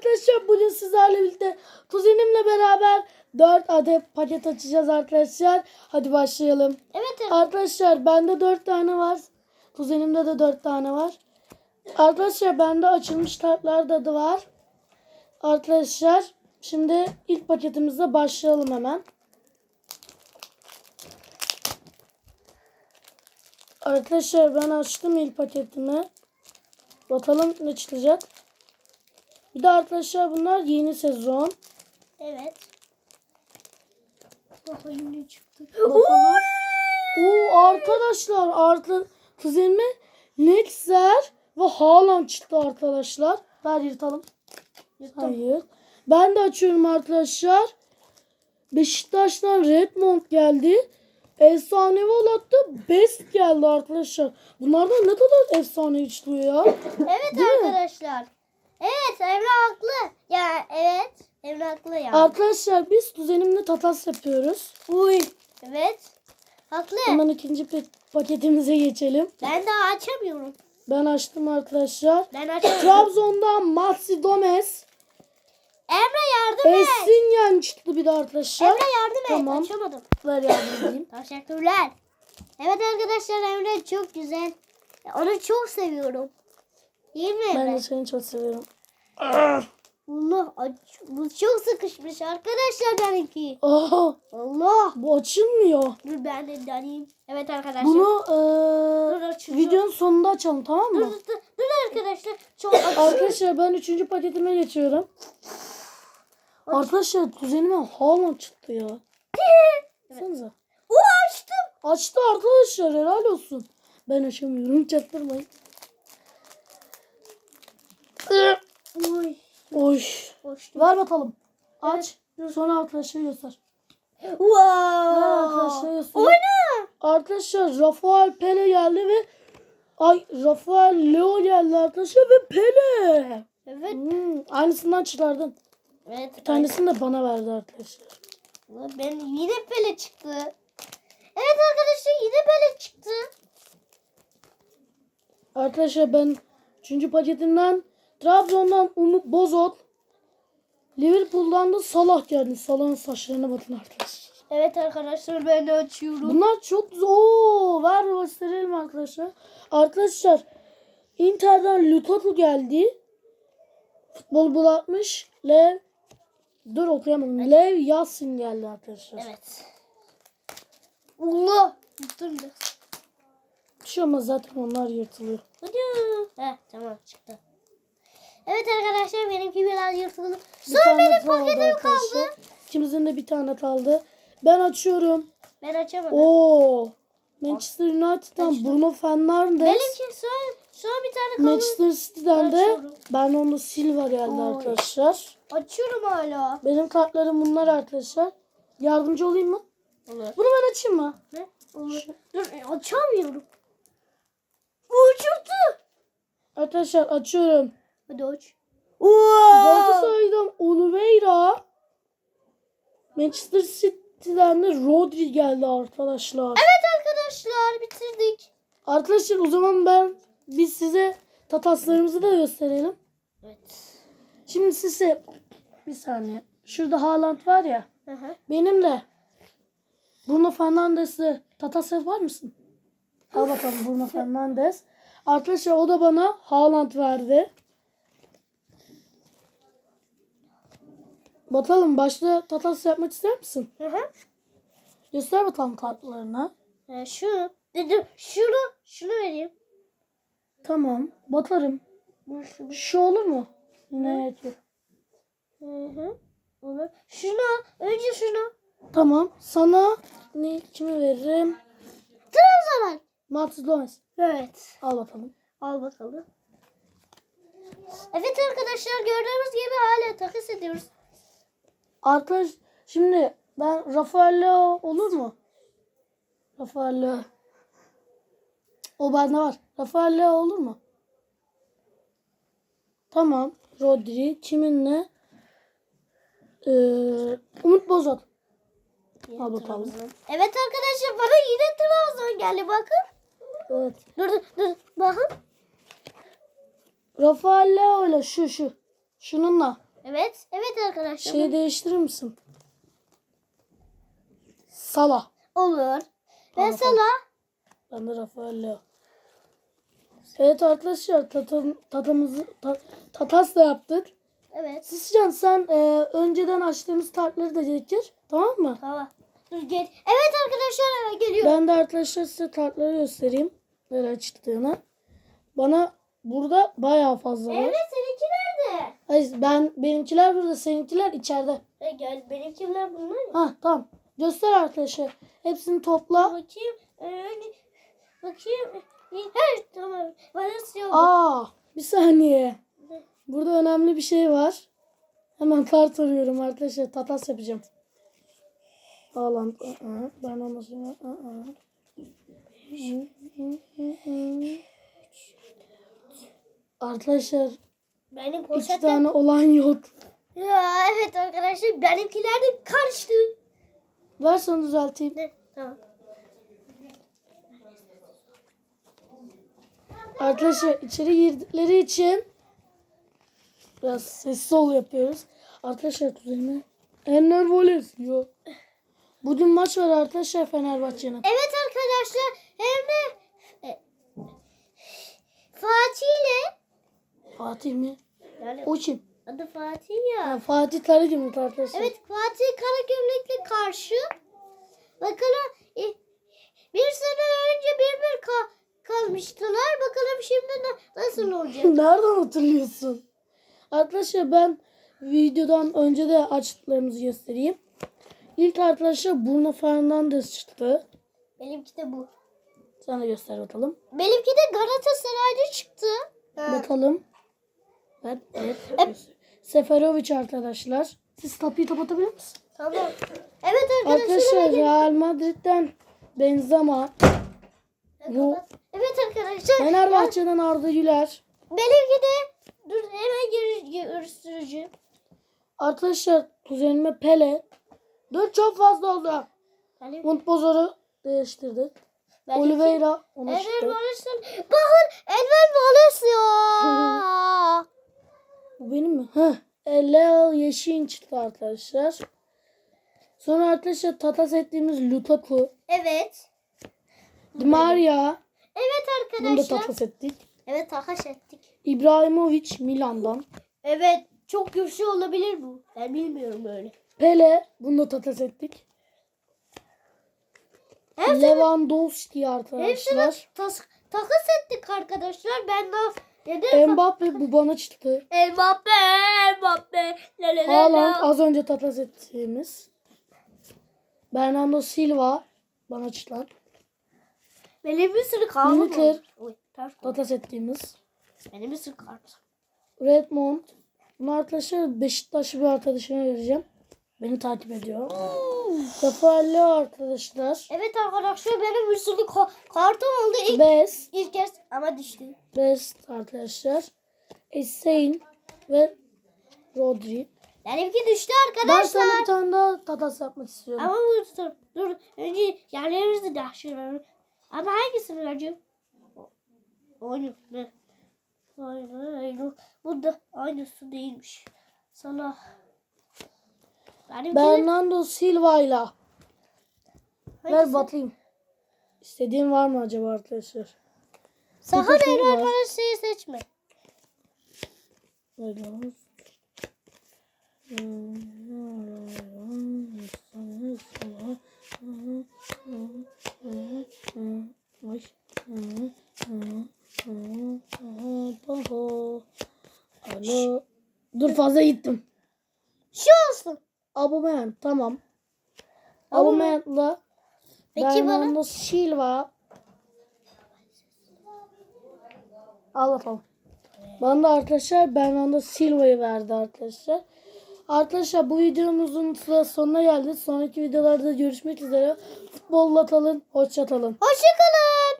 arkadaşlar bugün sizlerle birlikte kuzenimle beraber 4 adet paket açacağız arkadaşlar. Hadi başlayalım. Evet evet. Arkadaşlar bende 4 tane var. Kuzenimde de 4 tane var. Arkadaşlar bende açılmış kartlar da da var. Arkadaşlar şimdi ilk paketimizle başlayalım hemen. Arkadaşlar ben açtım ilk paketimi. Bakalım ne çıkacak. Bir de arkadaşlar bunlar yeni sezon. Evet. Bakayım ne çıktı. Bakalım. Oo arkadaşlar artı kuzenime Nexer ve Haaland çıktı arkadaşlar. Ver yırtalım. Hayır. Ben de açıyorum arkadaşlar. Beşiktaş'tan Redmond geldi. Efsanevi olarak da Best geldi arkadaşlar. Bunlardan ne kadar efsane çıkıyor ya. Evet Değil mi? Evet Emre haklı. Ya evet. Emre haklı ya. Arkadaşlar biz kuzenimle tatas yapıyoruz. Uy. Evet. Haklı. Hemen ikinci paketimize geçelim. Ben daha açamıyorum. Ben açtım arkadaşlar. Ben açamıyorum. Trabzon'dan Matsi Gomez. Emre yardım et. Esinyen çıktı bir de arkadaşlar. Emre yardım et. Tamam. Açamadım. Ver yardım edeyim. Teşekkürler. Evet arkadaşlar Emre çok güzel. Onu çok seviyorum. Mi Ben Emre? de seni çok seviyorum. Allah aç- bu çok sıkışmış arkadaşlar benimki. Aa, Allah. bu açılmıyor. Dur ben de deneyeyim. Evet arkadaşlar. Bunu Dur, eee, açacağım. videonun sonunda açalım tamam Dur, mı? dur, dur, dur arkadaşlar. Çok. Arkadaşlar ben üçüncü paketime geçiyorum. Arkadaşlar kuzenime Haaland çıktı ya. Baksanıza. Oo açtım. Açtı arkadaşlar helal olsun. Ben açamıyorum çaktırmayın. Oy. Oy. Ver bakalım. Aç. Sonra arkadaşlara göster. Wow. Ver arkadaşlara göster. Oyna. Arkadaşlar Rafael Pele geldi ve ay Rafael Leo geldi arkadaşlar ve Pele. Evet. Hmm, aynısından çıkardın. Evet. Bir tanesini de bana verdi arkadaşlar. Ben yine pele çıktı. Evet arkadaşlar yine pele çıktı. Arkadaşlar ben 3. paketimden Trabzon'dan Umut Bozot Liverpool'dan da Salah geldi. Salah'ın saçlarına bakın arkadaşlar. Evet arkadaşlar ben de açıyorum. Bunlar çok Oo, ver gösterelim arkadaşlar. Arkadaşlar Inter'den Lukaku geldi. Futbol bulatmış. Lev Dur okuyamadım. Lev Yasin geldi arkadaşlar. Evet. Allah. Biraz. Bir şey olmaz zaten onlar yırtılıyor. Hadi. Heh tamam çıktı. Evet arkadaşlar benimki biraz yırtıldı. Sonra benim paketim kaldı. İkimizin de bir tane kaldı. Ben açıyorum. Ben açamadım. Oo. Manchester United'dan. Bruno Fernandes. Benimki son, son bir tane kaldı. Manchester City'den de onda Silva geldi Oy. arkadaşlar. Açıyorum hala. Benim kartlarım bunlar arkadaşlar. Yardımcı olayım mı? Olur. Bunu ben açayım mı? Ne? Olur. Dur açamıyorum. Uçurdu. Arkadaşlar açıyorum. Hadi aç. Galatasaray'dan Oliveira. Manchester City'den de Rodri geldi arkadaşlar. Evet arkadaşlar bitirdik. Arkadaşlar o zaman ben biz size tataslarımızı da gösterelim. Evet. Şimdi size bir saniye. Şurada Haaland var ya. Hı hı. Benim de Bruno Fernandes'le tatas yapar mısın? Al bakalım Bruno Fernandes. Arkadaşlar o da bana Haaland verdi. Bakalım başta tatas yapmak ister misin? Hı hı. Göster bakalım kartlarını. Ee, şu. Dedim şunu şunu vereyim. Tamam. Bakarım. Bu şu. Şu olur mu? Yine yetiyor. Hı hı. Olur. Şunu. Önce şunu. Tamam. Sana ne kimi veririm? Trabzon'a. Martins Gomez. Evet. Al bakalım. Al bakalım. Evet arkadaşlar gördüğünüz gibi hala takas ediyoruz. Arkadaş şimdi ben Rafael Leo olur mu? Rafael Leo. O bende var. Rafael Leo olur mu? Tamam. Rodri. Kiminle? Ee, Umut Bozat. Al bakalım. Evet arkadaşlar bana yine Trabzon geldi bakın. Evet. Dur dur dur bakın. Rafael Leo ile şu şu. Şununla. Evet. Evet arkadaşlar. Şeyi değiştirir misin? Salah. Olur. Ben Tamam, sana Ben de Rafael Leo. Evet arkadaşlar tatam, tatamızı ta, tatas da yaptık. evet. Siscan sen e, önceden açtığımız tartları da getir. Tamam mı? Tamam. Dur gel. Evet arkadaşlar evet, geliyor. Ben de arkadaşlar size tartları göstereyim. Böyle açtığını. Bana burada bayağı fazla var. Evet? Hayır ben benimkiler burada seninkiler içeride. E, gel benimkiler bunlar. mı? Ha tamam. Göster arkadaşlar. Hepsini topla. Bakayım. Ee, bakayım. Her tamam. Bana yok. Aa bir saniye. Burada önemli bir şey var. Hemen kart arıyorum arkadaşlar. Tatas yapacağım. I-ı. Ben ı-ı. Arkadaşlar Benim iki poşetim. tane olan yok. Ya evet arkadaşlar benimkiler de karıştı. Ver sana düzelteyim. Ne? Tamam. Arkadaşlar içeri girdikleri için biraz sessiz ol yapıyoruz. Arkadaşlar kuzenime Enner Voles yok. Bugün maç var arkadaşlar Fenerbahçe'nin. Evet arkadaşlar hem de e, Fatih ile Fatih mi? yani O kim? adı Fatih ya. Ha, Fatih Karagümrük arkadaşlar. Evet Fatih Karagümrük'le karşı bakalım e, bir sene önce bir bir ka- kalmıştılar. Bakalım şimdi na- nasıl olacak? Nereden hatırlıyorsun? Arkadaşlar ben videodan önce de açtıklarımızı göstereyim. İlk arkadaşlar Bruno Fernandes çıktı. Benimki de bu. Sana göster bakalım. Benimki de Galatasaray'da çıktı. Bakalım. Evet. evet. Seferovic arkadaşlar. Siz kapıyı kapatabilir misiniz? Tamam. Evet arkadaşlar. Arkadaşlar Real Madrid'den Benzema. Bu Evet arkadaşlar. Fenerbahçe'den Arda Güler. Benimki de dur hemen göstereceğim. Arkadaşlar kuzenime Pele. Dur çok fazla oldu. Benim, Montbozor'u değiştirdik. benimki- Oliveira onu. Bakın Enver Valencia. Bu benim mi? Heh. Leo Yeşin çıktı arkadaşlar. Sonra arkadaşlar tatas ettiğimiz Lukaku. evet. Di Maria. Evet Bunu da arkadaşlar. tatas ettik. Evet takas ettik. İbrahimovic Milan'dan. Evet çok güçlü olabilir bu. Ben bilmiyorum böyle. Pele. Bunu da tatas ettik. Hepsini, Lewandowski hepsini arkadaşlar. tas, takas ettik arkadaşlar. Ben daha neden Mbappe bu bana çıktı. Mbappe, Mbappe. La la la Haaland la. az önce takas ettiğimiz. Bernardo Silva bana çıktı. Benim bir sürü ters oldu. Takas ettiğimiz. Benim bir sürü kartım. Redmond. Bunu arkadaşlar Beşiktaşlı bir arkadaşıma vereceğim. Beni takip ediyor. Leo arkadaşlar. Evet arkadaşlar benim bir sürü ka- kartım oldu ilk, Best. ilk kez ama düştü. Best arkadaşlar. Hüseyin ve Rodri. Benimki düştü Ben sana arkadaşlar. bir tane daha tatas yapmak istiyorum. Ama bu dur, dur. Önce yerlerimizi değiştirelim. Ama hangisini vereceğim? O- Oyunu ne? Oyunu, oyunu. Bu da aynısı değilmiş. Sana. Benimki Bernardo Silva'yla. Ver bakayım. İstediğin var mı acaba arkadaşlar? Sakın var. arkadaşları seçme. Dur fazla gittim. Aubameyang tamam. Aubameyang'la Peki bana? Silva. Al bakalım. Bana da arkadaşlar Bernardo Silva'yı verdi arkadaşlar. Arkadaşlar bu videomuzun sonuna geldi. Sonraki videolarda görüşmek üzere. Futbolla kalın. Hoşça kalın. Hoşçakalın.